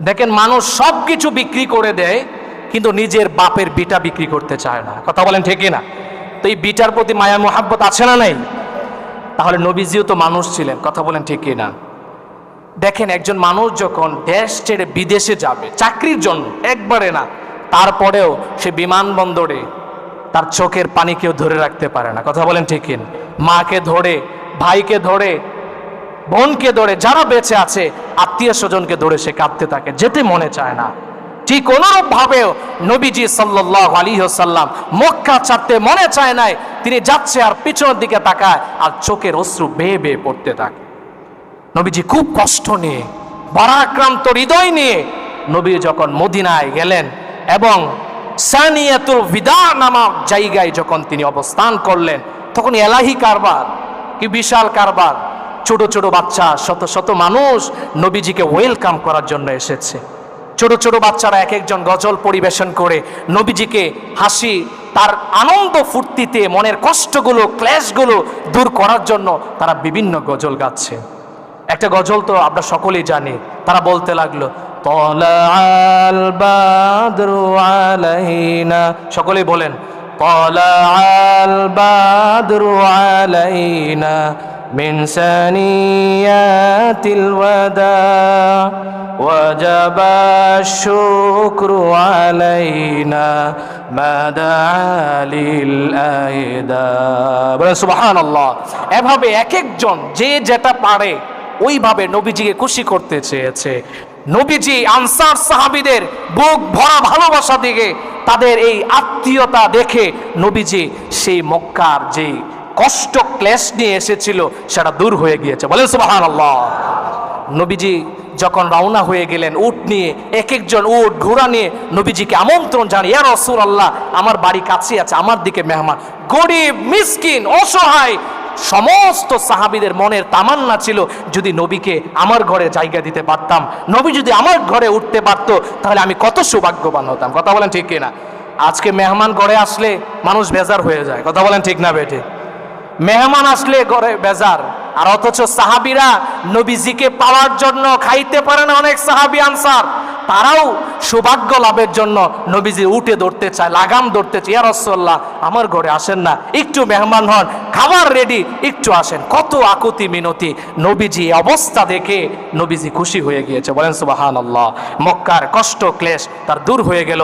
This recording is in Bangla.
দেখেন, মানুষ সব কিছু বিক্রি করে দেয়, কিন্তু নিজের বাপের বিটা বিক্রি করতে চায় না। কথা বলেন ঠিকই না তো এই বিটার প্রতি মায়া, মোহাব্বত আছে না নাই? তাহলে নবীজিও তো মানুষ ছিলেন, কথা বলেন ঠিকই না দেখেন, একজন মানুষ যখন দেশ ছেড়ে বিদেশে যাবে, চাকরির জন্য, একবারে না, তারপরেও সে বিমানবন্দরে তার চোখের পানি কেউ ধরে রাখতে পারে না, কথা বলেন ঠিকই? মাকে ধরে, ভাইকে ধরে বোনকে ধরে, যারা বেঁচে আছে, আত্মীয় স্বজনকে ধরে সে কাঁদতে থাকে, যেতে মনে চায় না। ঠিক অনুরূপ ভাবেও নবীজি সাল্লাহ আলী সাল্লাম মক্কা ছাড়তে মনে চায় নাই, তিনি যাচ্ছে আর পিছনের দিকে তাকায় আর চোখের অশ্রু বেয়ে বেয়ে পড়তে থাকে। নবীজি খুব কষ্ট নিয়ে বারাক্রান্ত হৃদয় নিয়ে নবী যখন মদিনায় গেলেন এবং সানিয়াতুল বিদা নামক জায়গায় যখন তিনি অবস্থান করলেন, তখন এলাহি কারবার, কি বিশাল কারবার ছোট ছোট বাচ্চা, শত শত মানুষ নবীজিকে ওয়েলকাম করার জন্য এসেছে। ছোট ছোট বাচ্চারা এক একজন গজল পরিবেশন করে নবীজিকে হাসি, তার আনন্দ ফুর্তিতে, মনের কষ্টগুলো, ক্লেশগুলো দূর করার জন্য তারা বিভিন্ন গজল গাচ্ছে। একটা গজল তো আমরা সকলেই জানি, তারা বলতে লাগল সকলেই বলেন আলাইনা। من ثنيات الوداع وجب الشكر علينا ما دعا للأيداء বলেন সুবহান আল্লাহ এভাবে এক একজন যে যেটা পারে ওইভাবে নবীজিকে খুশি করতে চেয়েছে নবীজি আনসার সাহাবিদের বুক ভরা ভালোবাসা দিকে তাদের এই আত্মীয়তা দেখে নবীজি সেই মক্কার যে কষ্ট ক্লেশ নিয়ে এসেছিল, সেটা দূর হয়ে গিয়েছে। বলেন সুবাহান নবীজি যখন রওনা হয়ে গেলেন, উট নিয়ে, এক একজন উট, ঘোড়া নিয়ে, নবীজিকে আমন্ত্রণ জানি ইয়া রসুল আল্লাহ আমার বাড়ি কাছে আছে, আমার দিকে মেহমান। গরিব, মিসকিন, অসহায়, সমস্ত সাহাবিদের মনের তামান্না ছিল, যদি নবীকে আমার ঘরে জায়গা দিতে পারতাম, নবী যদি আমার ঘরে উঠতে পারতো, তাহলে আমি কত সৌভাগ্যবান হতাম। কথা বলেন ঠিক কিনা? আজকে মেহমান ঘরে আসলে মানুষ বেজার হয়ে যায়। কথা বলেন ঠিক না বেটে মেহমান আসলে ঘরে বেজার। আর অথচ সাহাবিরা নবীজিকে পাওয়ার জন্য খাইতে পারে না অনেক সাহাবি আনসার। তারাও সৌভাগ্য লাভের জন্য নবীজি উঠে ধরতে চায়, লাগাম ধরতে চায়, ইয়া রসল্লাহ আমার ঘরে আসেন না, একটু মেহমান হন, খাবার রেডি একটু আসেন। কত আকুতি মিনতি নবীজি অবস্থা দেখে নবীজি খুশি হয়ে গিয়েছে। বলেন সুবাহান আল্লাহ মক্কার কষ্ট, ক্লেশ তার দূর হয়ে গেল।